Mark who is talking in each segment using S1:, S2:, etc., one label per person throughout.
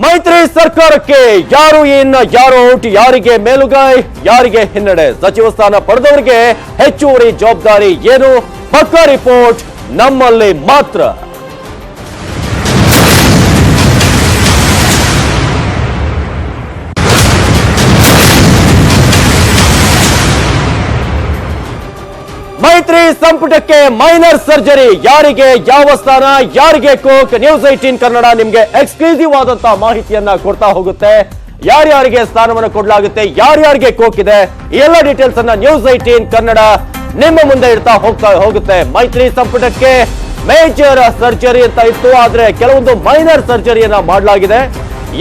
S1: ಮೈತ್ರಿ ಸರ್ಕಾರಕ್ಕೆ ಯಾರು ಇನ್ ಯಾರು ಔಟ್, ಯಾರಿಗೆ ಮೇಲುಗೈ, ಯಾರಿಗೆ ಹಿನ್ನಡೆ? ಸಚಿವ ಸ್ಥಾನ ಪಡೆದವರಿಗೆ ಹೆಚ್ಚುವರಿ ಜವಾಬ್ದಾರಿ ಏನು? ಪಕ್ಕ ರಿಪೋರ್ಟ್ ನಮ್ಮಲ್ಲಿ ಮಾತ್ರ. ಮೈತ್ರಿ ಸಂಪುಟಕ್ಕೆ ಮೈನರ್ ಸರ್ಜರಿ. ಯಾರಿಗೆ ಯಾವ ಸ್ಥಾನ, ಯಾರಿಗೆ ಕೋಕ್? ನ್ಯೂಸ್ ಏಟೀನ್ ಕನ್ನಡ ನಿಮ್ಗೆ ಎಕ್ಸ್ಕ್ಲೂಸಿವ್ ಆದಂತಹ ಮಾಹಿತಿಯನ್ನ ಕೊಡ್ತಾ ಹೋಗುತ್ತೆ. ಯಾರ್ಯಾರಿಗೆ ಸ್ಥಾನವನ್ನು ಕೊಡಲಾಗುತ್ತೆ, ಯಾರ್ಯಾರಿಗೆ ಕೋಕ್ ಇದೆ, ಎಲ್ಲ ಡೀಟೇಲ್ಸ್ ಅನ್ನ ನ್ಯೂಸ್ ಏಟೀನ್ ಕನ್ನಡ ನಿಮ್ಮ ಮುಂದೆ ಇಡ್ತಾ ಹೋಗ್ತಾ ಹೋಗುತ್ತೆ. ಮೈತ್ರಿ ಸಂಪುಟಕ್ಕೆ ಮೇಜರ್ ಸರ್ಜರಿ ಅಂತ ಇತ್ತು, ಆದ್ರೆ ಕೆಲವೊಂದು ಮೈನರ್ ಸರ್ಜರಿಯನ್ನ ಮಾಡಲಾಗಿದೆ.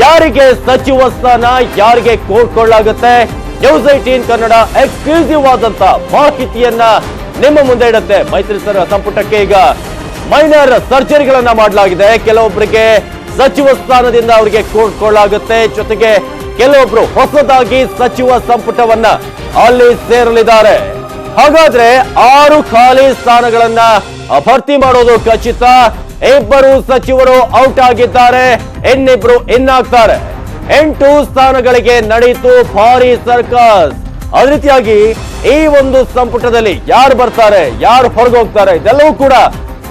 S1: ಯಾರಿಗೆ ಸಚಿವ ಸ್ಥಾನ, ಯಾರಿಗೆ ಕೋಕ್ ಕೊಡಲಾಗುತ್ತೆ ನ್ಯೂಸ್ ಏಟೀನ್ ಕನ್ನಡ ಎಕ್ಸ್ಕ್ಲೂಸಿವ್ ಆದಂತ ಮಾಹಿತಿಯನ್ನ ನಿಮ್ಮ ಮುಂದೆ ಇಡುತ್ತೆ. ಮೈತ್ರಿ ಸರ್ ಸಂಪುಟಕ್ಕೆ ಈಗ ಮೈನರ್ ಸರ್ಜರಿಗಳನ್ನ ಮಾಡಲಾಗಿದೆ. ಕೆಲವೊಬ್ಬರಿಗೆ ಸಚಿವ ಸ್ಥಾನದಿಂದ ಅವರಿಗೆ ಕೊಡಲಾಗುತ್ತೆ ಜೊತೆಗೆ ಕೆಲವೊಬ್ರು ಹೊಸದಾಗಿ ಸಚಿವ ಸಂಪುಟವನ್ನ ಅಲ್ಲಿ ಸೇರಲಿದ್ದಾರೆ. ಹಾಗಾದ್ರೆ ಆರು ಖಾಲಿ ಸ್ಥಾನಗಳನ್ನ ಭರ್ತಿ ಮಾಡೋದು ಖಚಿತ. ಇಬ್ಬರು ಸಚಿವರು ಔಟ್ ಆಗಿದ್ದಾರೆ. ಇನ್ನಿಬ್ರು ಇನ್ನಾಗ್ತಾರೆ ಎಂಟು ಸ್ಥಾನಗಳಿಗೆ ನಡೆಯಿತು ಭಾರಿ ಸರ್ಕಸ್. ಅದೇ ರೀತಿಯಾಗಿ ಈ ಒಂದು ಸಂಪುಟದಲ್ಲಿ ಯಾರು ಬರ್ತಾರೆ, ಯಾರು ಹೊರಗೆ ಹೋಗ್ತಾರೆ, ಇದೆಲ್ಲವೂ ಕೂಡ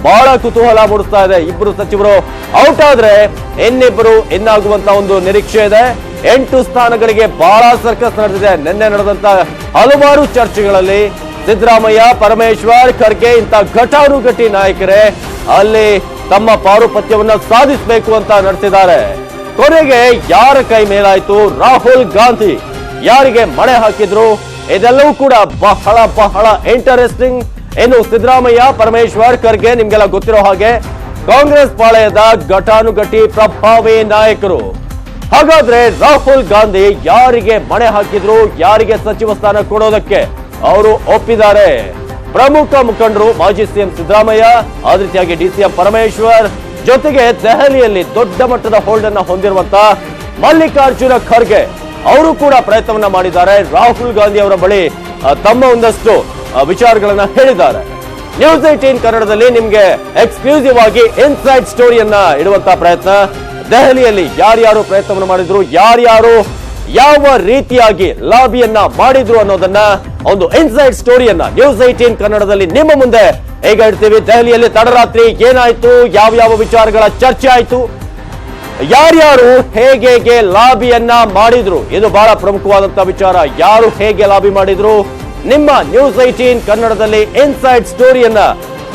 S1: ಬಹಳ ಕುತೂಹಲ ಮೂಡಿಸ್ತಾ ಇದೆ. ಇಬ್ಬರು ಸಚಿವರು ಔಟ್ ಆದ್ರೆ ಇನ್ನಿಬ್ಬರು ಇನ್ನಾಗುವಂತ ಒಂದು ನಿರೀಕ್ಷೆ ಇದೆ. ಎಂಟು ಸ್ಥಾನಗಳಿಗೆ ಬಹಳ ಸರ್ಕಸ್ ನಡೆದಿದೆ. ನಿನ್ನೆ ನಡೆದಂತ ಹಲವಾರು ಚರ್ಚೆಗಳಲ್ಲಿ ಸಿದ್ದರಾಮಯ್ಯ, ಪರಮೇಶ್ವರ್, ಖರ್ಗೆ ಇಂತ ಘಟಾನುಘಟಿ ನಾಯಕರೇ ಅಲ್ಲಿ ತಮ್ಮ ಪಾರುಪತ್ಯವನ್ನ ಸಾಧಿಸಬೇಕು ಅಂತ ನಡೆಸಿದ್ದಾರೆ. ಕೊನೆಗೆ ಯಾರ ಕೈ ಮೇಲಾಯಿತು? ರಾಹುಲ್ ಗಾಂಧಿ. ಯಾರಿಗೆ ಮಣೆ ಹಾಕಿದ್ರು? ಇದೆಲ್ಲವೂ ಕೂಡ ಬಹಳ ಬಹಳ ಇಂಟರೆಸ್ಟಿಂಗ್ ಇನ್ನು ಸಿದ್ದರಾಮಯ್ಯ, ಪರಮೇಶ್ವರ್, ಖರ್ಗೆ ನಿಮ್ಗೆಲ್ಲ ಗೊತ್ತಿರೋ ಹಾಗೆ ಕಾಂಗ್ರೆಸ್ ಪಾಳೆಯದ ಘಟಾನುಘಟಿ ಪ್ರಭಾವಿ ನಾಯಕರು. ಹಾಗಾದ್ರೆ ರಾಹುಲ್ ಗಾಂಧಿ ಯಾರಿಗೆ ಮಣೆ ಹಾಕಿದ್ರು? ಯಾರಿಗೆ ಸಚಿವ ಸ್ಥಾನ ಕೊಡೋದಕ್ಕೆ ಅವರು ಒಪ್ಪಿದ್ದಾರೆ? ಪ್ರಮುಖ ಮುಖಂಡರು ಮಾಜಿ ಸಿಎಂ ಸಿದ್ದರಾಮಯ್ಯ ಅದೇ ರೀತಿಯಾಗಿ ಡಿಸಿಎಂ ಪರಮೇಶ್ವರ್, ಜೊತೆಗೆ ದೆಹಲಿಯಲ್ಲಿ ದೊಡ್ಡ ಮಟ್ಟದ ಹೋಲ್ಡ್ ಅನ್ನ ಹೊಂದಿರುವಂತ ಮಲ್ಲಿಕಾರ್ಜುನ ಖರ್ಗೆ. ಅವರು ಕೂಡ ಪ್ರಯತ್ನವನ್ನ ಮಾಡಿದ್ದಾರೆ. ರಾಹುಲ್ ಗಾಂಧಿ ಅವರ ಬಳಿ ತಮ್ಮ ಒಂದಷ್ಟು ವಿಚಾರಗಳನ್ನ ಹೇಳಿದ್ದಾರೆ. ನ್ಯೂಸ್ ಏಟೀನ್ ಕನ್ನಡದಲ್ಲಿ ನಿಮ್ಗೆ ಎಕ್ಸ್ಕ್ಲೂಸಿವ್ ಆಗಿ ಇನ್ಸೈಡ್ ಸ್ಟೋರಿಯನ್ನ ಇಡುವಂತ ಪ್ರಯತ್ನ. ದೆಹಲಿಯಲ್ಲಿ ಯಾರ್ಯಾರು ಪ್ರಯತ್ನವನ್ನು ಮಾಡಿದ್ರು, ಯಾರ್ಯಾರು ಯಾವ ರೀತಿಯಾಗಿ ಲಾಬಿಯನ್ನ ಮಾಡಿದ್ರು ಅನ್ನೋದನ್ನ ಒಂದು ಇನ್ಸೈಡ್ ಸ್ಟೋರಿಯನ್ನ ನ್ಯೂಸ್ ಏಟೀನ್ ಕನ್ನಡದಲ್ಲಿ ನಿಮ್ಮ ಮುಂದೆ. ಈಗ ಇಡ್ತೀವಿ ದೆಹಲಿಯಲ್ಲಿ ತಡರಾತ್ರಿ ಏನಾಯ್ತು ಯಾವ ಯಾವ ವಿಚಾರಗಳ ಚರ್ಚೆ ಆಯ್ತು ಯಾರ್ಯಾರು ಹೇಗೆ ಲಾಬಿಯನ್ನ ಮಾಡಿದ್ರು? ಇದು ಬಹಳ ಪ್ರಮುಖವಾದಂತ ವಿಚಾರ. ಯಾರು ಹೇಗೆ ಲಾಬಿ ಮಾಡಿದ್ರು? ನಿಮ್ಮ ನ್ಯೂಸ್ ಐಟೀನ್ ಕನ್ನಡದಲ್ಲಿ ಇನ್ಸೈಡ್ ಸ್ಟೋರಿಯನ್ನ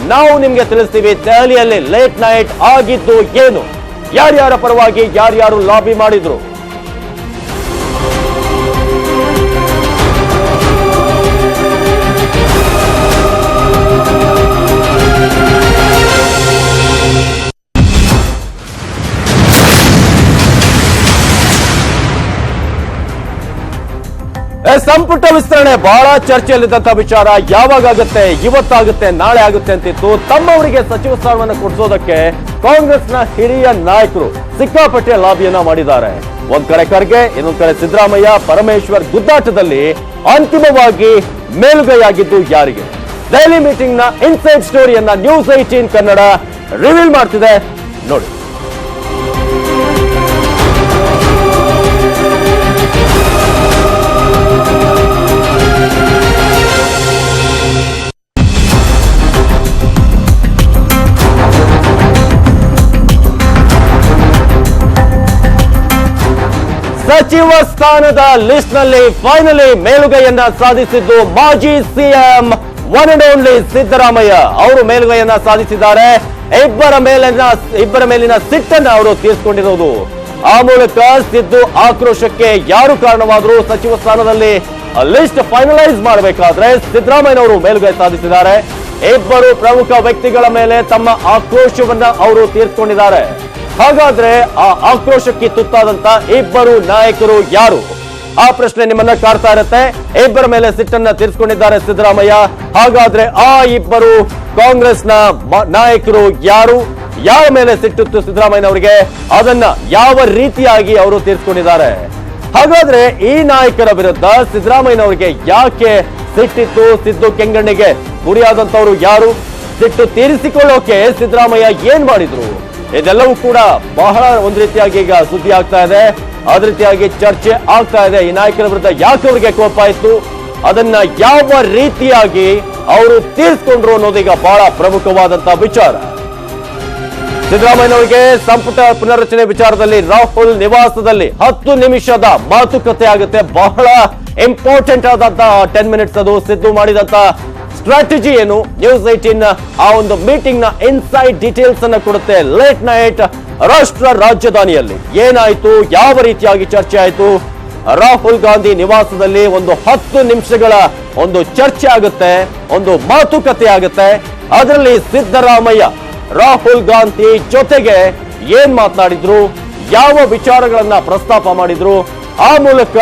S1: ನಾವು ನಿಮ್ಗೆ ತಿಳಿಸ್ತೀವಿ. ದೆಹಲಿಯಲ್ಲಿ ಲೇಟ್ ನೈಟ್ ಆಗಿದ್ದು ಏನು? ಯಾರ್ಯಾರ ಪರವಾಗಿ ಯಾರ್ಯಾರು ಲಾಬಿ ಮಾಡಿದ್ರು? ಸಂಪುಟ ವಿಸ್ತರಣೆ. ಬಹಳ ಚರ್ಚೆಯಲ್ಲಿದ್ದಂತಹ ವಿಚಾರ ಯಾವಾಗ ಆಗುತ್ತೆ, ಇವತ್ತಾಗುತ್ತೆ, ನಾಳೆ ಆಗುತ್ತೆ ಅಂತಿತ್ತು. ತಮ್ಮವರಿಗೆ ಸಚಿವ ಸ್ಥಾನವನ್ನು ಕೊಡಿಸೋದಕ್ಕೆ ಕಾಂಗ್ರೆಸ್ನ ಹಿರಿಯ ನಾಯಕರು ಸಿಕ್ಕಾಪಟ್ಟೆ ಲಾಬಿಯನ್ನ ಮಾಡಿದ್ದಾರೆ. ಒಂದ್ ಕಡೆ ಖರ್ಗೆ, ಇನ್ನೊಂದ್ ಕಡೆ ಸಿದ್ದರಾಮಯ್ಯ, ಪರಮೇಶ್ವರ್ ಗುದ್ದಾಟದಲ್ಲಿ ಅಂತಿಮವಾಗಿ ಮೇಲುಗೈಯಾಗಿದ್ದು ಯಾರಿಗೆ? ಡೈಲಿ ಮೀಟಿಂಗ್ನ ಇನ್ಸೈಡ್ ಸ್ಟೋರಿಯನ್ನ ನ್ಯೂಸ್ ಏಟೀನ್ ಕನ್ನಡ ರಿವೀಲ್ ಮಾಡ್ತಿದೆ. ನೋಡಿ. ಸಚಿವ ಸ್ಥಾನದ ಲಿಸ್ಟ್ನಲ್ಲಿ ಫೈನಲಿ ಮೇಲುಗೈಯನ್ನ ಸಾಧಿಸಿದ್ದು ಮಾಜಿ CM one and only Siddaramaiah. ಅವರು ಮೇಲುಗೈಯನ್ನ ಸಾಧಿಸಿದ್ದಾರೆ. ಇಬ್ಬರ ಮೇಲಿನ ಇಬ್ಬರ ಮೇಲಿನ ಸಿಟ್ಟನ್ನ ಅವರು ತೀರಿಸಿಕೊಂಡಿರುವುದು. ಆ ಮೂಲಕ ಸಿದ್ದು ಆಕ್ರೋಶಕ್ಕೆ ಯಾರು ಕಾರಣವಾದರೂ ಸಚಿವ ಸ್ಥಾನದಲ್ಲಿ ಲಿಸ್ಟ್ ಫೈನಲೈಸ್ ಮಾಡಬೇಕಾದ್ರೆ ಸಿದ್ದರಾಮಯ್ಯನವರು ಮೇಲುಗೈ ಸಾಧಿಸಿದ್ದಾರೆ. ಇಬ್ಬರು ಪ್ರಮುಖ ವ್ಯಕ್ತಿಗಳ ಮೇಲೆ ತಮ್ಮ ಆಕ್ರೋಶವನ್ನ ಅವರು ತೀರ್ಸ್ಕೊಂಡಿದ್ದಾರೆ. ಹಾಗಾದ್ರೆ ಆ ಆಕ್ರೋಶಕ್ಕೆ ತುತ್ತಾದಂತ ಇಬ್ಬರು ನಾಯಕರು ಯಾರು? ಆ ಪ್ರಶ್ನೆ ನಿಮ್ಮನ್ನ ಕಾಡ್ತಾ ಇರುತ್ತೆ. ಇಬ್ಬರ ಮೇಲೆ ಸಿಟ್ಟನ್ನ ತೀರಿಸಿಕೊಂಡಿದ್ದಾರೆ ಸಿದ್ದರಾಮಯ್ಯ. ಹಾಗಾದ್ರೆ ಆ ಇಬ್ಬರು ಕಾಂಗ್ರೆಸ್ನ ನಾಯಕರು ಯಾರು? ಯಾವ ಮೇಲೆ ಸಿಟ್ಟಿತ್ತು ಸಿದ್ದರಾಮಯ್ಯನವರಿಗೆ? ಅದನ್ನ ಯಾವ ರೀತಿಯಾಗಿ ಅವರು ತೀರಿಸಿಕೊಂಡಿದ್ದಾರೆ? ಹಾಗಾದ್ರೆ ಈ ನಾಯಕರ ವಿರುದ್ಧ ಸಿದ್ದರಾಮಯ್ಯನವರಿಗೆ ಯಾಕೆ ಸಿಟ್ಟಿತ್ತು? ಸಿದ್ದು ಕೆಂಗಣ್ಣಿಗೆ ಗುರಿಯಾದಂತವರು ಯಾರು? ಸಿಟ್ಟು ತೀರಿಸಿಕೊಳ್ಳೋಕೆ ಸಿದ್ದರಾಮಯ್ಯ ಏನ್ ಮಾಡಿದ್ರು? ಇದೆಲ್ಲವೂ ಕೂಡ ಬಹಳ ಒಂದು ರೀತಿಯಾಗಿ ಈಗ ಸುದ್ದಿ ಆಗ್ತಾ ಇದೆ. ಅದ ರೀತಿಯಾಗಿ ಚರ್ಚೆ ಆಗ್ತಾ ಇದೆ. ಈ ನಾಯಕರ ವಿರುದ್ಧ ಯಾಕೆ ಅವರಿಗೆ ಕೋಪ ಆಯ್ತು? ಅದನ್ನ ಯಾವ ರೀತಿಯಾಗಿ ಅವರು ತೀರ್ಸ್ಕೊಂಡ್ರು ಅನ್ನೋದೀಗ ಬಹಳ ಪ್ರಮುಖವಾದಂತಹ ವಿಚಾರ. ಸಿದ್ದರಾಮಯ್ಯನವರಿಗೆ ಸಂಪುಟ ಪುನರ್ರಚನೆ ವಿಚಾರದಲ್ಲಿ ರಾಹುಲ್ ನಿವಾಸದಲ್ಲಿ ಹತ್ತು ನಿಮಿಷದ ಮಾತುಕತೆ ಆಗುತ್ತೆ. ಬಹಳ ಇಂಪಾರ್ಟೆಂಟ್ ಆದಂತಹ ಟೆನ್ ಮಿನಿಟ್ಸ್ ಅದು ಸಿದ್ದು ಮಾಡಿದಂತ ಸ್ಟ್ರಾಟಜಿ ಏನು? ನ್ಯೂಸ್ ಏಟೀನ್ ಆ ಒಂದು ಮೀಟಿಂಗ್ನ ಇನ್ಸೈಡ್ ಡೀಟೇಲ್ಸ್ ಅನ್ನ ಕೊಡುತ್ತೆ ಲೇಟ್ ನೈಟ್ ರಾಷ್ಟ್ರ ರಾಜಧಾನಿಯಲ್ಲಿ. ಏನಾಯ್ತು? ಯಾವ ರೀತಿಯಾಗಿ ಚರ್ಚೆ ಆಯ್ತು? ರಾಹುಲ್ ಗಾಂಧಿ ನಿವಾಸದಲ್ಲಿ ಒಂದು ಹತ್ತು ನಿಮಿಷಗಳ ಒಂದು ಚರ್ಚೆ ಆಗುತ್ತೆ, ಒಂದು ಮಾತುಕತೆ ಆಗುತ್ತೆ. ಅದರಲ್ಲಿ ಸಿದ್ದರಾಮಯ್ಯ, ರಾಹುಲ್ ಗಾಂಧಿ ಜೊತೆಗೆ ಏನ್ ಮಾತನಾಡಿದ್ರು? ಯಾವ ವಿಚಾರಗಳನ್ನ ಪ್ರಸ್ತಾಪ ಮಾಡಿದ್ರು? ಆ ಮೂಲಕ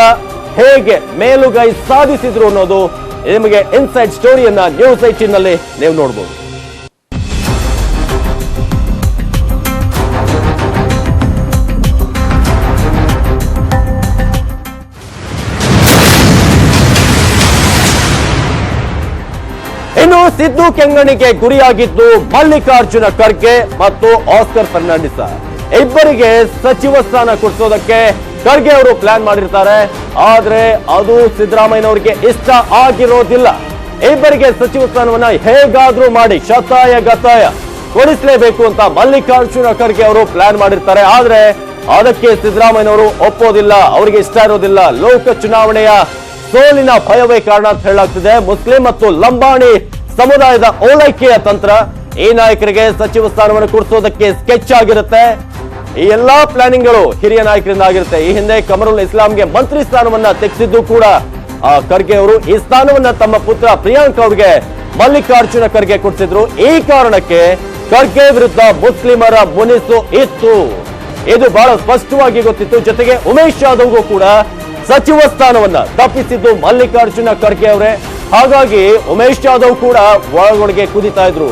S1: ಹೇಗೆ ಮೇಲುಗೈ ಸಾಧಿಸಿದ್ರು ಅನ್ನೋದು ನಿಮಗೆ ಇನ್ಸೈಡ್ ಸ್ಟೋರಿಯನ್ನ ನ್ಯೂಸ್ನಲ್ಲಿ ನೀವು ನೋಡಬಹುದು ಇನ್ನು ಸಿದ್ದು ಕೆಂಗಣಿಗೆ ಗುರಿಯಾಗಿದ್ದು ಮಲ್ಲಿಕಾರ್ಜುನ ಖರ್ಗೆ ಮತ್ತು ಆಸ್ಕರ್ ಫರ್ನಾಂಡಿಸ್. ಇಬ್ಬರಿಗೆ ಸಚಿವ ಸ್ಥಾನ ಕೊಡಿಸೋದಕ್ಕೆ ಖರ್ಗೆ ಅವರು ಪ್ಲಾನ್ ಮಾಡಿರ್ತಾರೆ. ಆದ್ರೆ ಅದು ಸಿದ್ದರಾಮಯ್ಯನವರಿಗೆ ಇಷ್ಟ ಆಗಿರೋದಿಲ್ಲ. ಇಬ್ಬರಿಗೆ ಸಚಿವ ಸ್ಥಾನವನ್ನ ಹೇಗಾದ್ರೂ ಮಾಡಿ, ಶತಾಯ ಗತಾಯ ಕೊಡಿಸಲೇಬೇಕು ಅಂತ ಮಲ್ಲಿಕಾರ್ಜುನ ಖರ್ಗೆ ಅವರು ಪ್ಲಾನ್ ಮಾಡಿರ್ತಾರೆ. ಆದ್ರೆ ಅದಕ್ಕೆ ಸಿದ್ದರಾಮಯ್ಯನವರು ಒಪ್ಪೋದಿಲ್ಲ, ಅವರಿಗೆ ಇಷ್ಟ ಇರೋದಿಲ್ಲ. ಲೋಕ ಚುನಾವಣೆಯ ಸೋಲಿನ ಭಯವೇ ಕಾರಣ ಅಂತ ಹೇಳಲಾಗ್ತಿದೆ. ಮುಸ್ಲಿಂ ಮತ್ತು ಲಂಬಾಣಿ ಸಮುದಾಯದ ಓಲೈಕೆಯ ತಂತ್ರ ಈ ನಾಯಕರಿಗೆ ಸಚಿವ ಸ್ಥಾನವನ್ನು ಕೊಡಿಸೋದಕ್ಕೆ ಸ್ಕೆಚ್ ಆಗಿರುತ್ತೆ. ಈ ಎಲ್ಲಾ ಪ್ಲಾನಿಂಗ್ಗಳು ಹಿರಿಯ ನಾಯಕರಿಂದ ಆಗಿರುತ್ತೆ ಈ ಹಿಂದೆ ಕಮರುಲ್ ಇಸ್ಲಾಂಗೆ ಮಂತ್ರಿ ಸ್ಥಾನವನ್ನ ತೆಗೆಸಿದ್ದು ಕೂಡ ಖರ್ಗೆ ಅವರು. ಈ ಸ್ಥಾನವನ್ನ ತಮ್ಮ ಪುತ್ರ ಪ್ರಿಯಾಂಕ್ ಅವ್ರಿಗೆ ಮಲ್ಲಿಕಾರ್ಜುನ ಖರ್ಗೆ ಕೊಡ್ತಿದ್ರು ಈ ಕಾರಣಕ್ಕೆ ಖರ್ಗೆ ವಿರುದ್ಧ ಮುಸ್ಲಿಮರ ಮುನಿಸು ಇತ್ತು. ಇದು ಬಹಳ ಸ್ಪಷ್ಟವಾಗಿ ಗೊತ್ತಿತ್ತು. ಜೊತೆಗೆ ಉಮೇಶ್ ಯಾದವ್ಗೂ ಕೂಡ ಸಚಿವ ಸ್ಥಾನವನ್ನ ತಪ್ಪಿಸಿದ್ದು ಮಲ್ಲಿಕಾರ್ಜುನ ಖರ್ಗೆ ಅವರೇ. ಹಾಗಾಗಿ ಉಮೇಶ್ ಯಾದವ್ ಕೂಡ ಒಳಗೊಳಗೆ ಕುದಿತಾ ಇದ್ರು.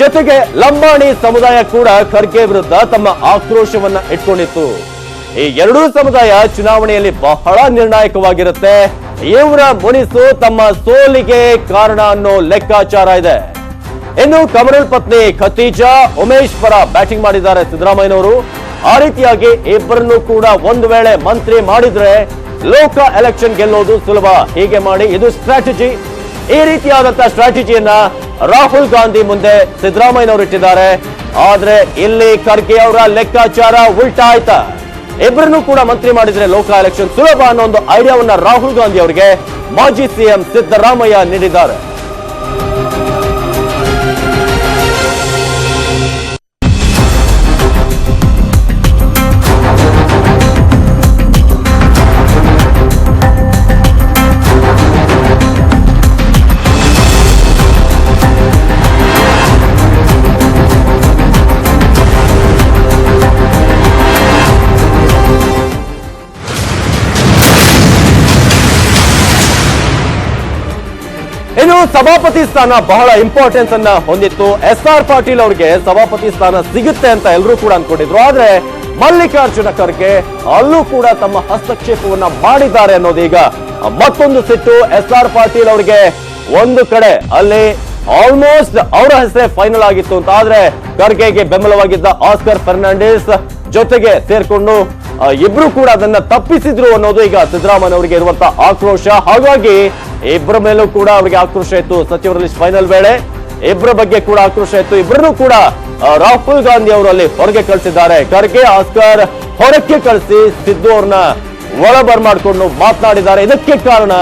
S1: ಜೊತೆಗೆ ಲಂಬಾಣಿ ಸಮುದಾಯ ಕೂಡ ಖರ್ಗೆ ವಿರುದ್ಧ ತಮ್ಮ ಆಕ್ರೋಶವನ್ನ ಇಟ್ಕೊಂಡಿತ್ತು. ಈ ಎರಡೂ ಸಮುದಾಯ ಚುನಾವಣೆಯಲ್ಲಿ ಬಹಳ ನಿರ್ಣಾಯಕವಾಗಿರುತ್ತೆ. ಇವರ ಮುನಿಸು ತಮ್ಮ ಸೋಲಿಗೆ ಕಾರಣ ಅನ್ನೋ ಲೆಕ್ಕಾಚಾರ ಇದೆ. ಇನ್ನು ಕಮರಲ್ ಪತ್ನಿ ಖತೀಜಾ, ಉಮೇಶ್ ಪರ ಬ್ಯಾಟಿಂಗ್ ಮಾಡಿದ್ದಾರೆ ಸಿದ್ದರಾಮಯ್ಯನವರು. ಆ ರೀತಿಯಾಗಿ ಇಬ್ಬರನ್ನು ಕೂಡ ಒಂದು ವೇಳೆ ಮಂತ್ರಿ ಮಾಡಿದ್ರೆ ಲೋಕ ಎಲೆಕ್ಷನ್ ಗೆಲ್ಲೋದು ಸುಲಭ. ಹೀಗೆ ಮಾಡಿ ಇದು ಸ್ಟ್ರಾಟಜಿ ಈ ರೀತಿಯಾದಂತಹ ಸ್ಟ್ರಾಟಜಿಯನ್ನ ರಾಹುಲ್ ಗಾಂಧಿ ಮುಂದೆ ಸಿದ್ದರಾಮಯ್ಯನವರು ಇಟ್ಟಿದ್ದಾರೆ ಆದ್ರೆ ಇಲ್ಲಿ ಖರ್ಗೆ ಅವರ ಲೆಕ್ಕಾಚಾರ ಉಲ್ಟಾ ಆಯ್ತಾ? ಇಬ್ಬರನ್ನು ಕೂಡ ಮಂತ್ರಿ ಮಾಡಿದ್ರೆ ಲೋಕ ಎಲೆಕ್ಷನ್ ಸುಲಭ ಅನ್ನೋ ಒಂದು ಐಡಿಯಾವನ್ನ ರಾಹುಲ್ ಗಾಂಧಿ ಅವರಿಗೆ ಮಾಜಿ ಸಿಎಂ ಸಿದ್ದರಾಮಯ್ಯ ನೀಡಿದ್ದಾರೆ. ಸಭಾಪತಿ ಸ್ಥಾನ ಬಹಳ ಇಂಪಾರ್ಟೆನ್ಸ್ ಅನ್ನ ಹೊಂದಿತ್ತು. ಎಸ್ ಆರ್ ಪಾಟೀಲ್ ಅವರಿಗೆ ಸಭಾಪತಿ ಸ್ಥಾನ ಸಿಗುತ್ತೆ ಅಂತ ಎಲ್ಲರೂ ಕೂಡ ಅನ್ಕೊಂಡಿದ್ರು. ಆದ್ರೆ ಮಲ್ಲಿಕಾರ್ಜುನ ಖರ್ಗೆ ಅಲ್ಲೂ ಕೂಡ ತಮ್ಮ ಹಸ್ತಕ್ಷೇಪವನ್ನ ಮಾಡಿದ್ದಾರೆ ಅನ್ನೋದೀಗ ಮತ್ತೊಂದು ಸಿಟ್ಟು ಎಸ್ ಆರ್ ಪಾಟೀಲ್ ಅವರಿಗೆ. ಒಂದು ಕಡೆ ಅಲ್ಲಿ ಆಲ್ಮೋಸ್ಟ್ ಅವರ ಹೆಸರೇ ಫೈನಲ್ ಆಗಿತ್ತು ಅಂತ. ಆದ್ರೆ ಖರ್ಗೆಗೆ ಬೆಂಬಲವಾಗಿದ್ದ ಆಸ್ಕರ್ ಫರ್ನಾಂಡಿಸ್ ಜೊತೆಗೆ ಸೇರ್ಕೊಂಡು ಇಬ್ರು ಕೂಡ ಅದನ್ನ ತಪ್ಪಿಸಿದ್ರು ಅನ್ನೋದು ಈಗ ಸಿದ್ದರಾಮಯ್ಯ ಅವರಿಗೆ ಇರುವಂತಹ ಆಕ್ರೋಶ. ಹಾಗಾಗಿ ಇಬ್ಬರ ಮೇಲೂ ಕೂಡ ಅವರಿಗೆ ಆಕ್ರೋಶ ಇತ್ತು. ಸಚಿವರಲ್ಲಿ ಫೈನಲ್ ವೇಳೆ ಇಬ್ಬರ ಬಗ್ಗೆ ಕೂಡ ಆಕ್ರೋಶ ಇತ್ತು. ಇಬ್ಬರನ್ನು ಕೂಡ ರಾಹುಲ್ ಗಾಂಧಿ ಅವರು ಅಲ್ಲಿ ಹೊರಗೆ ಕಳಿಸಿದ್ದಾರೆ. ಖರ್ಗೆ, ಆಸ್ಕರ್ ಹೊರಕ್ಕೆ ಕಳಿಸಿ ಸಿದ್ದು ಅವ್ರನ್ನ ಒಳ ಮಾತನಾಡಿದ್ದಾರೆ. ಇದಕ್ಕೆ ಕಾರಣ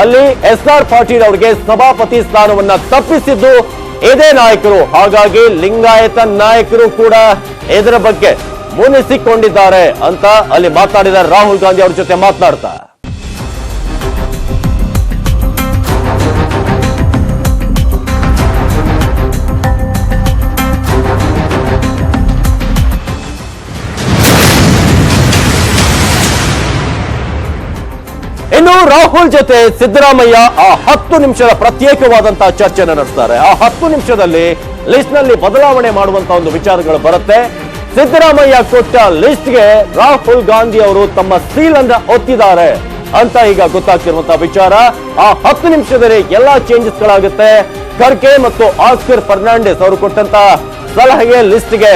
S1: ಅಲ್ಲಿ ಎಸ್ ಆರ್ ಪಾಟೀಲ್ ಅವರಿಗೆ ಸಭಾಪತಿ ಸ್ಥಾನವನ್ನ ತಪ್ಪಿಸಿದ್ದು ಇದೇ ನಾಯಕರು. ಹಾಗಾಗಿ ಲಿಂಗಾಯತ ನಾಯಕರು ಕೂಡ ಇದರ ಬಗ್ಗೆ ಮುನಿಸಿಕೊಂಡಿದ್ದಾರೆ ಅಂತ ಅಲ್ಲಿ ಮಾತನಾಡಿದ್ದಾರೆ ರಾಹುಲ್ ಗಾಂಧಿ ಅವ್ರ ಜೊತೆ ಮಾತನಾಡ್ತಾ. ರಾಹುಲ್ ಜೊತೆ ಸಿದ್ದರಾಮಯ್ಯ ಆ ಹತ್ತು ನಿಮಿಷದ ಪ್ರತ್ಯೇಕವಾದಂತಹ ಚರ್ಚೆನ ನಡೆಸ್ತಾರೆ. ಆ ಹತ್ತು ನಿಮಿಷದಲ್ಲಿ ಲಿಸ್ಟ್ನಲ್ಲಿ ಬದಲಾವಣೆ ಮಾಡುವಂತ ಒಂದು ವಿಚಾರಗಳು ಬರುತ್ತೆ. ಸಿದ್ದರಾಮಯ್ಯ ಕೊಟ್ಟ ಲಿಸ್ಟ್ಗೆ ರಾಹುಲ್ ಗಾಂಧಿ ಅವರು ತಮ್ಮ ಸೀಲ್ ಅನ್ನ ಒತ್ತಿದ್ದಾರೆ ಅಂತ ಈಗ ಗೊತ್ತಾಗ್ತಿರುವಂತಹ ವಿಚಾರ. ಆ ಹತ್ತು ನಿಮಿಷದಲ್ಲಿ ಎಲ್ಲಾ ಚೇಂಜಸ್ ಗಳಾಗುತ್ತೆ. ಖರ್ಗೆ ಮತ್ತು ಆಸ್ಕರ್ ಫರ್ನಾಂಡಿಸ್ ಅವರು ಕೊಟ್ಟಂತ ಸಲಹೆಗೆ ಲಿಸ್ಟ್ಗೆ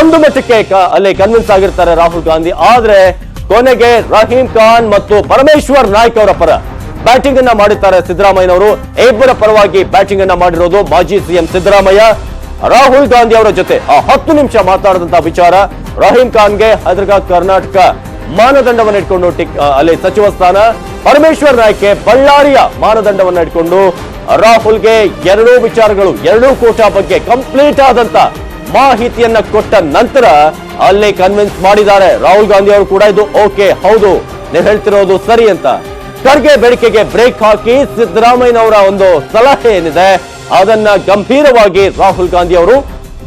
S1: ಒಂದು ಮಟ್ಟಕ್ಕೆ ಅಲ್ಲಿ ಕನ್ವಿನ್ಸ್ ಆಗಿರ್ತಾರೆ ರಾಹುಲ್ ಗಾಂಧಿ. ಆದ್ರೆ ಕೊನೆಗೆ ರಹೀಂ ಖಾನ್ ಮತ್ತು ಪರಮೇಶ್ವರ್ ನಾಯ್ಕ ಅವರ ಪರ ಬ್ಯಾಟಿಂಗ್ ಅನ್ನ ಮಾಡಿದ್ದಾರೆ ಸಿದ್ದರಾಮಯ್ಯನವರು. ಇಬ್ಬರ ಪರವಾಗಿ ಬ್ಯಾಟಿಂಗ್ ಅನ್ನ ಮಾಡಿರೋದು ಮಾಜಿ ಸಿಎಂ ಸಿದ್ದರಾಮಯ್ಯ. ರಾಹುಲ್ ಗಾಂಧಿ ಅವರ ಜೊತೆ ಆ ಹತ್ತು ನಿಮಿಷ ಮಾತಾಡಿದಂತಹ ವಿಚಾರ. ರಹೀಂ ಖಾನ್ಗೆ ಹೈದರಾಬಾದ್, ಕರ್ನಾಟಕ ಮಾನದಂಡವನ್ನು ಇಟ್ಕೊಂಡು ಟಿಕ್ ಅಲ್ಲಿ ಸಚಿವ ಸ್ಥಾನ. ಪರಮೇಶ್ವರ್ ನಾಯ್ಕೆ ಬಳ್ಳಾರಿಯ ಮಾನದಂಡವನ್ನು ಇಟ್ಕೊಂಡು ರಾಹುಲ್ಗೆ ಎರಡೂ ವಿಚಾರಗಳು, ಎರಡೂ ಕೋಟ ಬಗ್ಗೆ ಕಂಪ್ಲೀಟ್ ಆದಂತ ಮಾಹಿತಿಯನ್ನ ಕೊಟ್ಟ ನಂತರ ಅಲ್ಲಿ ಕನ್ವಿನ್ಸ್ ಮಾಡಿದ್ದಾರೆ. ರಾಹುಲ್ ಗಾಂಧಿ ಅವರು ಕೂಡ ಇದು ಓಕೆ ಹೌದು, ನೀವು ಹೇಳ್ತಿರೋದು ಸರಿ ಅಂತ. ಖರ್ಗೆ ಬೇಡಿಕೆಗೆ ಬ್ರೇಕ್ ಹಾಕಿ ಸಿದ್ದರಾಮಯ್ಯನವರ ಒಂದು ಸಲಹೆ ಏನಿದೆ, ಅದನ್ನ ಗಂಭೀರವಾಗಿ ರಾಹುಲ್ ಗಾಂಧಿ ಅವರು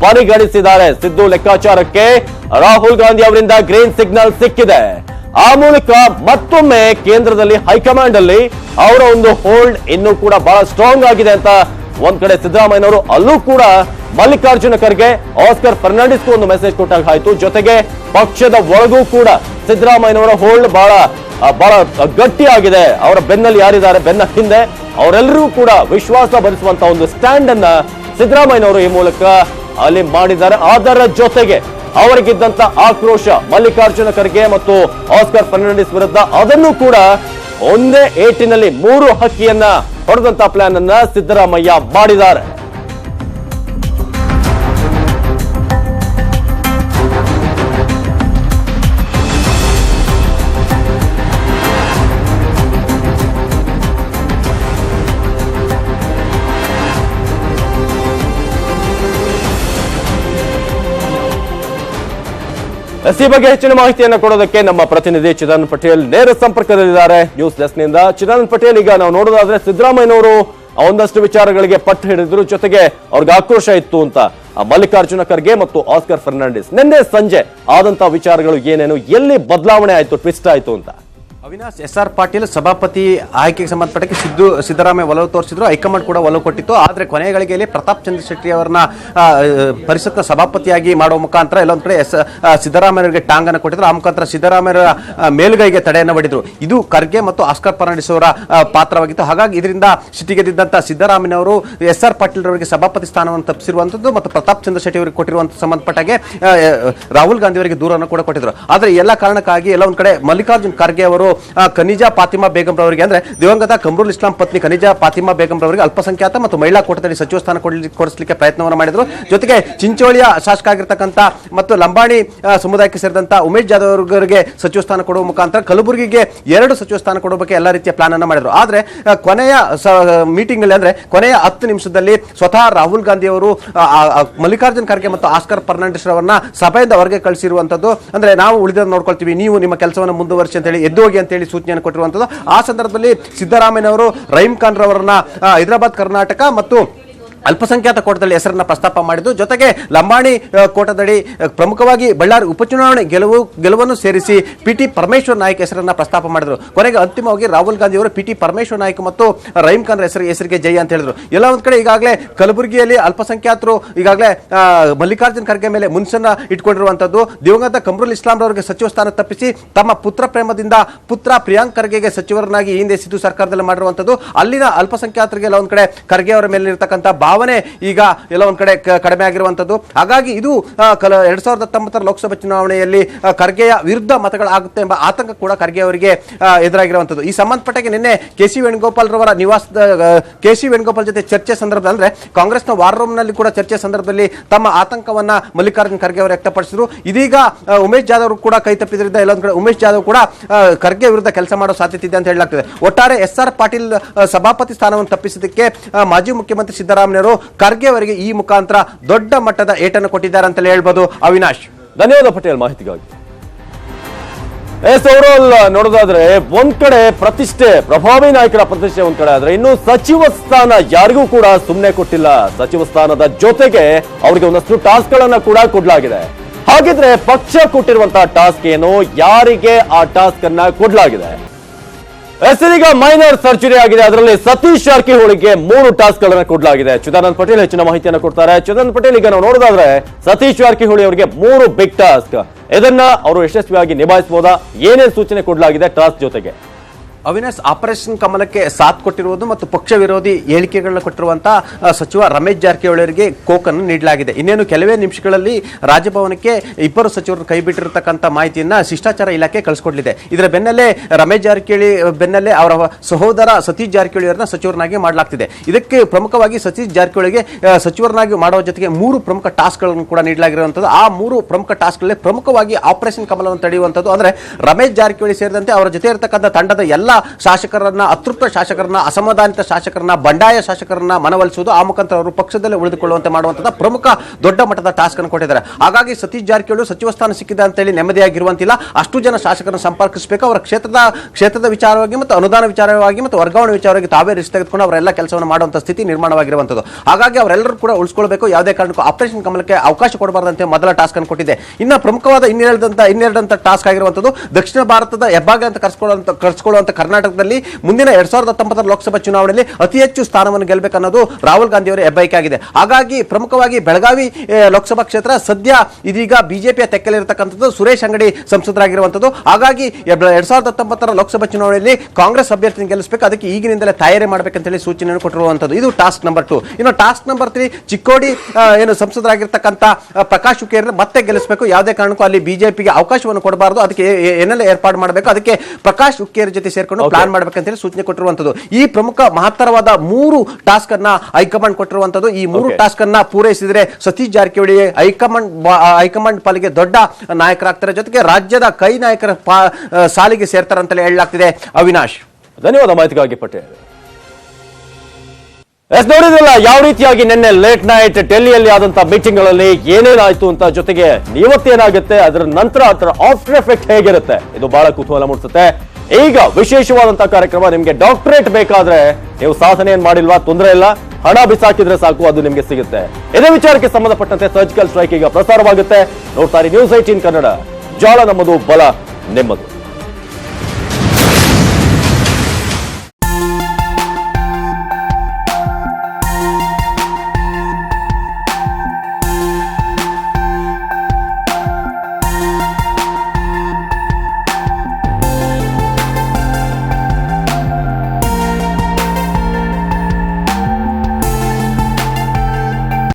S1: ಪರಿಗಣಿಸಿದ್ದಾರೆ ಸಿದ್ದು ಲೆಕ್ಕಾಚಾರಕ್ಕೆ. ರಾಹುಲ್ ಗಾಂಧಿ ಅವರಿಂದ ಗ್ರೀನ್ ಸಿಗ್ನಲ್ ಸಿಕ್ಕಿದೆ. ಆ ಮೂಲಕ ಮತ್ತೊಮ್ಮೆ ಕೇಂದ್ರದಲ್ಲಿ, ಹೈಕಮಾಂಡ್ ಅಲ್ಲಿ ಅವರ ಒಂದು ಹೋಲ್ಡ್ ಇನ್ನೂ ಕೂಡ ಬಹಳ ಸ್ಟ್ರಾಂಗ್ ಆಗಿದೆ ಅಂತ ಒಂದ್ ಕಡೆ ಸಿದ್ದರಾಮಯ್ಯನವರು, ಅಲ್ಲೂ ಕೂಡ ಮಲ್ಲಿಕಾರ್ಜುನ ಖರ್ಗೆ, ಆಸ್ಕರ್ ಫರ್ನಾಂಡಿಸ್ಗೂ ಒಂದು ಮೆಸೇಜ್ ಕೊಟ್ಟಾಗ ಆಯ್ತು. ಜೊತೆಗೆ ಪಕ್ಷದ ಒಳಗೂ ಕೂಡ ಸಿದ್ದರಾಮಯ್ಯನವರ ಹೋಲ್ಡ್ ಬಹಳ ಬಹಳ ಗಟ್ಟಿಯಾಗಿದೆ. ಅವರ ಬೆನ್ನಲ್ಲಿ ಯಾರಿದ್ದಾರೆ? ಬೆನ್ನ ಹಿಂದೆ ಅವರೆಲ್ಲರೂ ಕೂಡ ವಿಶ್ವಾಸ ಭರಿಸುವಂತ ಒಂದು ಸ್ಟ್ಯಾಂಡ್ ಅನ್ನ ಸಿದ್ದರಾಮಯ್ಯನವರು ಈ ಮೂಲಕ ಅಲ್ಲಿ ಮಾಡಿದ್ದಾರೆ. ಅದರ ಜೊತೆಗೆ ಅವರಿಗಿದ್ದಂತ ಆಕ್ರೋಶ ಮಲ್ಲಿಕಾರ್ಜುನ ಖರ್ಗೆ ಮತ್ತು ಆಸ್ಕರ್ ಫರ್ನಾಂಡಿಸ್ ವಿರುದ್ಧ ಅದನ್ನು ಕೂಡ ಒಂದೇ ಏಟಿನಲ್ಲಿ ಮೂರು ಹಕ್ಕಿಯನ್ನ ಹೊಡೆದಂತ ಪ್ಲಾನ್ ಅನ್ನ ಸಿದ್ದರಾಮಯ್ಯ ಮಾಡಿದ್ದಾರೆ. ಎಸ್ ಈ ಬಗ್ಗೆ ಹೆಚ್ಚಿನ ಮಾಹಿತಿಯನ್ನು ಕೊಡೋದಕ್ಕೆ ನಮ್ಮ ಪ್ರತಿನಿಧಿ ಚಿದಾನಂದ ಪಟೇಲ್ ನೇರ ಸಂಪರ್ಕದಲ್ಲಿದ್ದಾರೆ. ನ್ಯೂಸ್ ಡೆಸ್ಕ್ನಿಂದ ಚಿದಾನಂದ ಪಟೇಲ್, ಈಗ ನಾವು ನೋಡೋದಾದ್ರೆ ಸಿದ್ದರಾಮಯ್ಯನವರು ಒಂದಷ್ಟು ವಿಚಾರಗಳಿಗೆ ಪಟ್ಟು ಹಿಡಿದ್ರು ಜೊತೆಗೆ ಅವ್ರಿಗೆ ಆಕ್ರೋಶ ಇತ್ತು ಅಂತ ಮಲ್ಲಿಕಾರ್ಜುನ ಖರ್ಗೆ ಮತ್ತು ಆಸ್ಕರ್ ಫರ್ನಾಂಡಿಸ್. ನಿನ್ನೆ ಸಂಜೆ ಆದಂತಹ ವಿಚಾರಗಳು ಏನೇನು, ಎಲ್ಲಿ ಬದಲಾವಣೆ ಆಯ್ತು ಟ್ವಿಸ್ಟ್ ಆಯ್ತು ಅಂತ.
S2: ಅವಿನಾಶ್ ಎಸ್ ಆರ್ ಪಾಟೀಲ್ ಸಭಾಪತಿ ಆಯ್ಕೆಗೆ ಸಂಬಂಧಪಟ್ಟಕ್ಕೆ ಸಿದ್ದು ಸಿದ್ದರಾಮಯ್ಯ ಒಲವು ತೋರಿಸಿದ್ರು. ಹೈಕಮಾಂಡ್ ಕೂಡ ಒಲವು ಕೊಟ್ಟಿತ್ತು. ಆದರೆ ಕೊನೆಯ ಗಳಿಗೆಯಲ್ಲಿ ಪ್ರತಾಪ್ ಚಂದ್ರ ಶೆಟ್ಟಿ ಅವರನ್ನ ಪರಿಷತ್ನ ಸಭಾಪತಿಯಾಗಿ ಮಾಡುವ ಮುಖಾಂತರ ಎಲ್ಲೊಂದು ಕಡೆ ಎಸ್ ಸಿದ್ದರಾಮಯ್ಯವರಿಗೆ ಟಾಂಗನ್ನು ಕೊಟ್ಟಿದ್ರು. ಆ ಮುಖಾಂತರ ಸಿದ್ದರಾಮಯ್ಯರ ಮೇಲುಗೈಗೆ ತಡೆಯನ್ನು ಬಡಿದ್ರು ಇದು ಖರ್ಗೆ ಮತ್ತು ಆಸ್ಕರ್ ಫರ್ನಾಂಡಿಸ್ ಅವರ ಪಾತ್ರವಾಗಿತ್ತು. ಹಾಗಾಗಿ ಇದರಿಂದ ಸಿಟ್ಟಿಗೆದ್ದಂತ ಸಿದ್ದರಾಮಯ್ಯವರು ಎಸ್ ಆರ್ ಪಾಟೀಲ್ ಅವರಿಗೆ ಸಭಾಪತಿ ಸ್ಥಾನವನ್ನು ತಪ್ಪಿಸಿರುವಂಥದ್ದು ಮತ್ತು ಪ್ರತಾಪ್ ಚಂದ್ರ ಶೆಟ್ಟಿ ಅವರಿಗೆ ಕೊಟ್ಟಿರುವಂತ ಸಂಬಂಧಪಟ್ಟಾಗೆ ರಾಹುಲ್ ಗಾಂಧಿ ಅವರಿಗೆ ದೂರನ್ನು ಕೂಡ ಕೊಟ್ಟಿದ್ರು. ಆದರೆ ಎಲ್ಲ ಕಾರಣಕ್ಕಾಗಿ ಎಲ್ಲ ಒಂದು ಕಡೆ ಮಲ್ಲಿಕಾರ್ಜುನ್ ಖರ್ಗೆ ಅವರು ಖನಿಜಾ ಫಾತಿಮಾ ಬೇಗಂ ರವರಿಗೆ ಅಂದ್ರೆ ದಿವಂಗತ ಕಮ್ರುಲ್ ಇಸ್ಲಾಂ ಪತ್ನಿ ಖನಿಜಾ ಫಾತಿಮಾ ಬೇಗಂ ರವರಿಗೆ ಅಲ್ಪಸಂಖ್ಯಾತ ಮತ್ತು ಮಹಿಳಾ ಕೋಟದಲ್ಲಿ ಸಚಿವ ಸ್ಥಾನ ಕೊಡಿಸಲಿಕ್ಕೆ ಪ್ರಯತ್ನವನ್ನು ಮಾಡಿದ್ರು. ಜೊತೆಗೆ ಚಿಂಚೋಳಿಯ ಶಾಸಕ ಆಗಿರ್ತಕ್ಕಂಥ ಮತ್ತು ಲಂಬಾಣಿ ಸಮುದಾಯಕ್ಕೆ ಸೇರಿದಂತ ಉಮೇಶ್ ಜಾಧವ್ ಅವರಿಗೆ ಸಚಿವ ಸ್ಥಾನ ಕೊಡುವ ಮುಖಾಂತರ ಕಲಬುರಗಿಗೆ ಎರಡು ಸಚಿವ ಸ್ಥಾನ ಕೊಡುವ ಬಗ್ಗೆ ಎಲ್ಲ ರೀತಿಯ ಪ್ಲಾನ್ ಅನ್ನು ಮಾಡಿದ್ರು. ಆದ್ರೆ ಕೊನೆಯ ಮೀಟಿಂಗ್ ಅಲ್ಲಿ ಅಂದ್ರೆ ಕೊನೆಯ ಹತ್ತು ನಿಮಿಷದಲ್ಲಿ ಸ್ವತಃ ರಾಹುಲ್ ಗಾಂಧಿ ಅವರು ಮಲ್ಲಿಕಾರ್ಜುನ್ ಖರ್ಗೆ ಮತ್ತು ಆಸ್ಕರ್ ಫರ್ನಾಂಡಿಸ್ ಅವರನ್ನ ಸಭೆಯಿಂದ ಹೊರಗೆ ಕಳಿಸಿರುವಂತದ್ದು. ಅಂದ್ರೆ ನಾವು ಉಳಿದ ನೋಡ್ಕೊಳ್ತೀವಿ, ನೀವು ನಿಮ್ಮ ಕೆಲಸವನ್ನು ಮುಂದುವರಿಸಿ ಅಂತ ಹೇಳಿ ಎದ್ದು ಹೋಗಿ ಅಂತ ಹೇಳಿ ಸೂಚನೆಯನ್ನು ಕೊಟ್ಟಿರುವಂಥದ್ದು ಆ ಸಂದರ್ಭದಲ್ಲಿ ಸಿದ್ದರಾಮಯ್ಯನವರು ರಹೀಂ ಖಾನ್ ರವರನ್ನ ಹೈದರಾಬಾದ್ ಕರ್ನಾಟಕ ಮತ್ತು ಅಲ್ಪಸಂಖ್ಯಾತ ಕೋಟದಲ್ಲಿ ಹೆಸರನ್ನ ಪ್ರಸ್ತಾಪ ಮಾಡಿದ್ದು, ಜೊತೆಗೆ ಲಂಬಾಣಿ ಕೋಟದಡಿ ಪ್ರಮುಖವಾಗಿ ಬಳ್ಳಾರಿ ಉಪಚುನಾವಣೆ ಗೆಲುವು, ಗೆಲುವನ್ನು ಸೇರಿಸಿ ಪಿ ಟಿ ಪರಮೇಶ್ವರ್ ನಾಯ್ಕ ಹೆಸರನ್ನ ಪ್ರಸ್ತಾಪ ಮಾಡಿದ್ರು. ಕೊನೆಗೆ ಅಂತಿಮವಾಗಿ ರಾಹುಲ್ ಗಾಂಧಿ ಅವರು ಪಿ ಟಿ ಪರಮೇಶ್ವರ್ ನಾಯ್ಕ ಮತ್ತು ರಹೀಂ ಖಾನ್ ಹೆಸರು ಹೆಸರಿಗೆ ಜೈ ಅಂತ ಹೇಳಿದ್ರು. ಎಲ್ಲ ಒಂದ್ ಕಡೆ ಈಗಾಗಲೇ ಕಲಬುರಗಿಯಲ್ಲಿ ಅಲ್ಪಸಂಖ್ಯಾತರು ಈಗಾಗಲೇ ಮಲ್ಲಿಕಾರ್ಜುನ್ ಖರ್ಗೆ ಮೇಲೆ ಮುನ್ಸನ್ನ ಇಟ್ಕೊಂಡಿರುವಂತದ್ದು ದಿವಂಗತ ಕಮ್ರುಲ್ ಇಸ್ಲಾಂ ಅವರಿಗೆ ಸಚಿವ ಸ್ಥಾನ ತಪ್ಪಿಸಿ ತಮ್ಮ ಪುತ್ರ ಪ್ರೇಮದಿಂದ ಪುತ್ರ ಪ್ರಿಯಾಂಕ್ ಖರ್ಗೆಗೆ ಸಚಿವರನ್ನಾಗಿ ಹಿಂದೆ ಸಿದ್ದು ಸರ್ಕಾರದಲ್ಲಿ ಮಾಡಿರುವಂತದ್ದು ಅಲ್ಲಿನ ಅಲ್ಪಸಂಖ್ಯಾತರಿಗೆ ಎಲ್ಲ ಒಂದ್ ಕಡೆ ಖರ್ಗೆ ಅವರ ಮೇಲೆ ಇರತಕ್ಕಂತ ಭಾವನೆ ಈಗ ಎಲ್ಲ ಒಂದು ಕಡೆ ಕಡಿಮೆ ಆಗಿರುವಂಥದ್ದು ಹಾಗಾಗಿ ಇದು ಕಲ ಎರಡ್ ಸಾವಿರದ ಹತ್ತೊಂಬತ್ತರ ಲೋಕಸಭಾ ಚುನಾವಣೆಯಲ್ಲಿ ಖರ್ಗೆಯ ವಿರುದ್ಧ ಮತಗಳಾಗುತ್ತೆ ಎಂಬ ಆತಂಕ ಕೂಡ ಖರ್ಗೆ ಅವರಿಗೆ ಎದುರಾಗಿರುವಂಥದ್ದು ಈ ಸಂಬಂಧಪಟ್ಟಾಗಿ ನಿನ್ನೆ ಕೆ ಸಿ ವೇಣುಗೋಪಾಲ್ ರವರ ನಿವಾಸದ ಕೆ ಸಿ ವೇಣುಗೋಪಾಲ್ ಜೊತೆ ಚರ್ಚೆ ಸಂದರ್ಭದಲ್ಲಿ ಅಂದರೆ ಕಾಂಗ್ರೆಸ್ನ ವಾರ್ ರೂಮ್ನಲ್ಲಿ ಕೂಡ ಚರ್ಚೆ ಸಂದರ್ಭದಲ್ಲಿ ತಮ್ಮ ಆತಂಕವನ್ನು ಮಲ್ಲಿಕಾರ್ಜುನ್ ಖರ್ಗೆ ಅವರು ವ್ಯಕ್ತಪಡಿಸಿದ್ರು. ಇದೀಗ ಉಮೇಶ್ ಜಾಧವ್ ಕೂಡ ಕೈ ತಪ್ಪಿದ್ರಿಂದ ಎಲ್ಲೊಂದು ಕಡೆ ಉಮೇಶ್ ಜಾಧವ್ ಕೂಡ ಖರ್ಗೆ ವಿರುದ್ಧ ಕೆಲಸ ಮಾಡೋ ಸಾಧ್ಯತೆ ಇದೆ ಅಂತ ಹೇಳಲಾಗ್ತದೆ. ಒಟ್ಟಾರೆ ಎಸ್ ಆರ್ ಪಾಟೀಲ್ ಸಭಾಪತಿ ಸ್ಥಾನವನ್ನು ತಪ್ಪಿಸಿದ್ದಕ್ಕೆ ಮಾಜಿ ಮುಖ್ಯಮಂತ್ರಿ ಸಿದ್ದರಾಮಯ್ಯವರು ಖರ್ಗೆ ಅವರಿಗೆ ಈ ಮುಖಾಂತರ ದೊಡ್ಡ ಮಟ್ಟದ ಏಟನ್ನು ಕೊಟ್ಟಿದ್ದಾರೆ ಅಂತಲೇ ಹೇಳ್ಬೋದು ಅವಿನಾಶ್.
S1: ಧನ್ಯವಾದ ಪಟೇಲ್ ಮಾಹಿತಿಗಾಗಿ. ಎಸ್ ನೋಡೋದಾದ್ರೆ ಒಂದ್ ಕಡೆ ಪ್ರತಿಷ್ಠೆ, ಪ್ರಭಾವಿ ನಾಯಕರ ಪ್ರತಿಷ್ಠೆ ಒಂದ್ ಕಡೆ ಆದ್ರೆ ಇನ್ನು ಸಚಿವ ಸ್ಥಾನ ಯಾರಿಗೂ ಕೂಡ ಸುಮ್ಮನೆ ಕೊಟ್ಟಿಲ್ಲ. ಸಚಿವ ಸ್ಥಾನದ ಜೊತೆಗೆ ಅವರಿಗೆ ಒಂದಷ್ಟು ಟಾಸ್ಕ್ ಗಳನ್ನ ಕೂಡ ಕೊಡ್ಲಾಗಿದೆ. ಹಾಗಿದ್ರೆ ಪಕ್ಷ ಕೊಟ್ಟಿರುವಂತಹ ಟಾಸ್ಕ್ ಏನು? ಯಾರಿಗೆ ಆ ಟಾಸ್ಕ್ ಅನ್ನ ಕೊಡ್ಲಾಗಿದೆ? ಎಸ್ ಇದೀಗ ಮೈನರ್ ಸರ್ಜರಿ ಆಗಿದೆ. ಅದರಲ್ಲಿ ಸತೀಶ್ ಜಾರಕಿಹೊಳಿಗೆ ಮೂರು ಟಾಸ್ಕ್ ಗಳನ್ನ ಕೊಡಲಾಗಿದೆ. ಚಿದಾನಂದ್ ಪಟೇಲ್ ಹೆಚ್ಚಿನ ಮಾಹಿತಿಯನ್ನು ಕೊಡ್ತಾರೆ. ಚಿದಾನಂದ್ ಪಟೇಲ್ ಈಗ ನಾವು ನೋಡೋದಾದ್ರೆ ಸತೀಶ್ ಜಾರಕಿಹೊಳಿ ಅವರಿಗೆ ಮೂರು ಬಿಗ್ ಟಾಸ್ಕ್ ಇದನ್ನ ಅವರು ಯಶಸ್ವಿಯಾಗಿ ನಿಭಾಯಿಸಬಹುದಾ ಏನೇನು ಸೂಚನೆ ಕೊಡಲಾಗಿದೆ? ಟಾಸ್ಕ್ ಜೊತೆಗೆ.
S2: ಅವಿನಾಶ್, ಆಪರೇಷನ್ ಕಮಲಕ್ಕೆ ಸಾಥ್ ಕೊಟ್ಟಿರುವುದು ಮತ್ತು ಪಕ್ಷ ವಿರೋಧಿ ಹೇಳಿಕೆಗಳನ್ನ ಕೊಟ್ಟಿರುವಂತಹ ಸಚಿವ ರಮೇಶ್ ಜಾರಕಿಹೊಳಿ ಅವರಿಗೆ ಕೋಕನ್ನು ನೀಡಲಾಗಿದೆ. ಇನ್ನೇನು ಕೆಲವೇ ನಿಮಿಷಗಳಲ್ಲಿ ರಾಜಭವನಕ್ಕೆ ಇಬ್ಬರು ಸಚಿವರು ಕೈ ಬಿಟ್ಟಿರತಕ್ಕಂಥ ಮಾಹಿತಿಯನ್ನ ಶಿಷ್ಟಾಚಾರ ಇಲಾಖೆ ಕಳಿಸ್ಕೊಡ್ಲಿದೆ. ಇದರ ಬೆನ್ನಲ್ಲೇ ರಮೇಶ್ ಜಾರಕಿಹೊಳಿ, ಬೆನ್ನಲ್ಲೇ ಅವರ ಸಹೋದರ ಸತೀಶ್ ಜಾರಕಿಹೊಳಿ ಅವರನ್ನ ಸಚಿವರನ್ನಾಗಿ ಮಾಡಲಾಗ್ತಿದೆ. ಇದಕ್ಕೆ ಪ್ರಮುಖವಾಗಿ ಸತೀಶ್ ಜಾರಕಿಹೊಳಿಗೆ ಸಚಿವರನ್ನಾಗಿ ಮಾಡುವ ಜೊತೆಗೆ ಮೂರು ಪ್ರಮುಖ ಟಾಸ್ಕ್ಗಳನ್ನು ಕೂಡ ನೀಡಲಾಗಿರುವಂಥದ್ದು. ಆ ಮೂರು ಪ್ರಮುಖ ಟಾಸ್ಕ್ಗಳಲ್ಲಿ ಪ್ರಮುಖವಾಗಿ ಆಪರೇಷನ್ ಕಮಲವನ್ನು ತಡೆಯುವಂಥದ್ದು. ಅಂದ್ರೆ ರಮೇಶ್ ಜಾರಕಿಹೊಳಿ ಸೇರಿದಂತೆ ಅವರ ಜೊತೆ ಇರತಕ್ಕಂಥ ತಂಡದ ಎಲ್ಲ ಶಾಸಕರನ್ನ ಅತೃಪ್ತ ಶಾಸಕರನ್ನ, ಅಸಮಾಧಾನಿತ ಶಾಸಕರನ್ನ, ಬಂಡಾಯ ಶಾಸಕರನ್ನ ಮನವೊಲಿಸುವುದು ಆ ಮುಖಾಂತರ ಅವರು ಪಕ್ಷದಲ್ಲೇ ಉಳಿದುಕೊಳ್ಳುವಂತೆ ಮಾಡುವಂತಹ ಪ್ರಮುಖ ದೊಡ್ಡ ಮಟ್ಟದ ಟಾಸ್ಕ್ ಅನ್ನು ಕೊಟ್ಟಿದ್ದಾರೆ. ಹಾಗಾಗಿ ಸತೀಶ್ ಜಾರಕಿಹೊಳಿ ಸಚಿವ ಸ್ಥಾನ ಸಿಕ್ಕಿದೆ ಅಂತೇಳಿ ನೆಮ್ಮದಿಯಾಗಿರುವಂತಿಲ್ಲ. ಅಷ್ಟು ಜನ ಶಾಸಕರನ್ನು ಸಂಪರ್ಕಿಸಬೇಕು. ಅವರ ಕ್ಷೇತ್ರದ ಕ್ಷೇತ್ರದ ವಿಚಾರವಾಗಿ ಮತ್ತು ಅನುದಾನ ವಿಚಾರವಾಗಿ ಮತ್ತು ವರ್ಗಾವಣೆ ವಿಚಾರವಾಗಿ ತಾವೇ ರಿಸ್ಕ್ ತೆಗೆದುಕೊಂಡು ಅವರೆಲ್ಲ ಕೆಲಸವನ್ನು ಮಾಡುವಂತಹ ಸ್ಥಿತಿ ನಿರ್ಮಾಣವಾಗಿರುವಂತದ್ದು ಹಾಗಾಗಿ ಅವರೆಲ್ಲರೂ ಕೂಡ ಉಳಿಸ್ಕೊಳ್ಬೇಕು. ಯಾವುದೇ ಕಾರಣಕ್ಕೂ ಆಪರೇಷನ್ ಕಮಲಕ್ಕೆ ಅವಕಾಶ ಕೊಡಬಾರದಂತೆ ಮೊದಲ ಟಾಸ್ಕ್ ಅನ್ನು ಕೊಟ್ಟಿದೆ. ಇನ್ನು ಪ್ರಮುಖವಾದ ಇನ್ನೆರಡಂತ ಇನ್ನೆರಡಂತ ಟಾಸ್ಕ್ ಆಗಿರುವಂತದ್ದು ದಕ್ಷಿಣ ಭಾರತದ ಹೆಬ್ಬಾಗ ಅಂತ ಕರ್ಸ್ಕೊಳ್ಳುವಂತ ಕರ್ಸ್ಕೊಳ್ಳುವಂತ ಕರ್ನಾಟಕದಲ್ಲಿ ಮುಂದಿನ ಎರಡ್ ಸಾವಿರದ ಹತ್ತೊಂಬತ್ತರ ಲೋಕಸಭಾ ಚುನಾವಣೆಯಲ್ಲಿ ಅತಿ ಹೆಚ್ಚು ಸ್ಥಾನವನ್ನು ಗೆಲ್ಲಬೇಕನ್ನೋದು ರಾಹುಲ್ ಗಾಂಧಿ ಅವರ ಹಾಗಾಗಿ ಪ್ರಮುಖವಾಗಿ ಬೆಳಗಾವಿ ಲೋಕಸಭಾ ಕ್ಷೇತ್ರ ಸದ್ಯ ಇದೀಗ ಬಿಜೆಪಿಯ ತೆಕ್ಕಲಿರತಕ್ಕಂಥದ್ದು ಸುರೇಶ್ ಅಂಗಡಿ ಸಂಸದರಾಗಿರುವಂಥದ್ದು. ಹಾಗಾಗಿ ಎರಡ್ ಸಾವಿರದ ಹತ್ತೊಂಬತ್ತರ ಲೋಕಸಭಾ ಚುನಾವಣೆಯಲ್ಲಿ ಕಾಂಗ್ರೆಸ್ ಅಭ್ಯರ್ಥಿನ ಗೆಲ್ಲಿಸಬೇಕು, ಅದಕ್ಕೆ ಈಗಿನಿಂದಲೇ ತಯಾರಿ ಮಾಡಬೇಕಂತೇಳಿ ಸೂಚನೆಯನ್ನು ಕೊಟ್ಟಿರುವಂಥದ್ದು. ಇದು ಟಾಸ್ಕ್ ನಂಬರ್ ಟು. ಇನ್ನು ಟಾಸ್ಕ್ ನಂಬರ್ ತ್ರೀ, ಚಿಕ್ಕೋಡಿ ಏನು ಸಂಸದರಾಗಿರ್ತಕ್ಕಂಥ ಪ್ರಕಾಶ್ ಹುಕ್ಕೇರಿ ಮತ್ತೆ ಗೆಲ್ಲಿಸಬೇಕು. ಯಾವುದೇ ಕಾರಣಕ್ಕೂ ಅಲ್ಲಿ ಬಿಜೆಪಿಗೆ ಅವಕಾಶವನ್ನು ಕೊಡಬಾರದು. ಅದಕ್ಕೆ ಏನೆಲ್ಲ ಏರ್ಪಾಡು ಮಾಡಬೇಕು. ಅದಕ್ಕೆ ಪ್ರಕಾಶ್ ಹುಕ್ಕೇರಿ ಜೊತೆ ಸೇರ್ಕೊಂಡು
S1: Okay.
S2: ಪ್ಲಾನ್ ಮಾಡಬೇಕಂತೇಳಿ ಸೂಚನೆ ಕೊಟ್ಟಿರುವಂತದ್ದು. ಈ ಪ್ರಮುಖ ಮಹತ್ತರವಾದ ಮೂರು ಟಾಸ್ಕ್ ಅನ್ನ ಹೈಕಮಾಂಡ್ ಕೊಟ್ಟಿರುವಂತದ್ದು. ಈ ಮೂರು ಟಾಸ್ಕ್ ಅನ್ನ ಪೂರೈಸಿದ್ರೆ Satish Jarkiholi high command high command ಪಾಲಿಗೆ ದೊಡ್ಡ ನಾಯಕರಾಗ್ತಾರೆ. ಜೊತೆಗೆ ರಾಜ್ಯದ ಕೈ ನಾಯಕರ ಸಾಲಿಗೆ ಸೇರ್ತಾರೆ ಅಂತಲೇ ಹೇಳಲಾಗ್ತಿದೆ. ಅವಿನಾಶ್.
S1: ಧನ್ಯವಾದ ಮಾಹಿತಿಗಾಗಿ ಪಟೇಲ್. ಎಸ್ ನೋಡಿದ್ರಲ್ಲ ಯಾವ ರೀತಿಯಾಗಿ ನಿನ್ನೆ ಲೇಟ್ ನೈಟ್ ಡೆಲ್ಲಿಯಲ್ಲಿ ಆದಂತ ಮೀಟಿಂಗ್ಗಳಲ್ಲಿ ಏನೇನಾಯ್ತು ಅಂತ ಜೊತೆಗೆ ಇವತ್ತೇನಾಗುತ್ತೆ ಅದರ ನಂತರ ಅದರ ಆಫ್ಟರ್ ಎಫೆಕ್ಟ್ ಹೇಗಿರುತ್ತೆ ಇದು ಬಹಳ ಕುತೂಹಲ ಮೂಡಿಸುತ್ತೆ. ಈಗ ವಿಶೇಷವಾದಂತಹ ಕಾರ್ಯಕ್ರಮ ನಿಮ್ಗೆ ಡಾಕ್ಟರೇಟ್ ಬೇಕಾದ್ರೆ ನೀವು ಸಾಧನೆ ಏನ್ ಮಾಡಿಲ್ವಾ? ತೊಂದರೆ ಇಲ್ಲ. ಹಣ ಬಿಸಾಕಿದ್ರೆ ಸಾಕು, ಅದು ನಿಮ್ಗೆ ಸಿಗುತ್ತೆ. ಇದೇ ವಿಚಾರಕ್ಕೆ ಸಂಬಂಧಪಟ್ಟಂತೆ ಸರ್ಜಿಕಲ್ ಸ್ಟ್ರೈಕ್ ಈಗ ಪ್ರಸಾರವಾಗುತ್ತೆ. ನೋಡ್ತಾರೆ ನ್ಯೂಸ್ ಏಟೀನ್ ಕನ್ನಡ. ಜಾಲ ನಮ್ಮದು, ಬಲ ನಿಮ್ಮದು.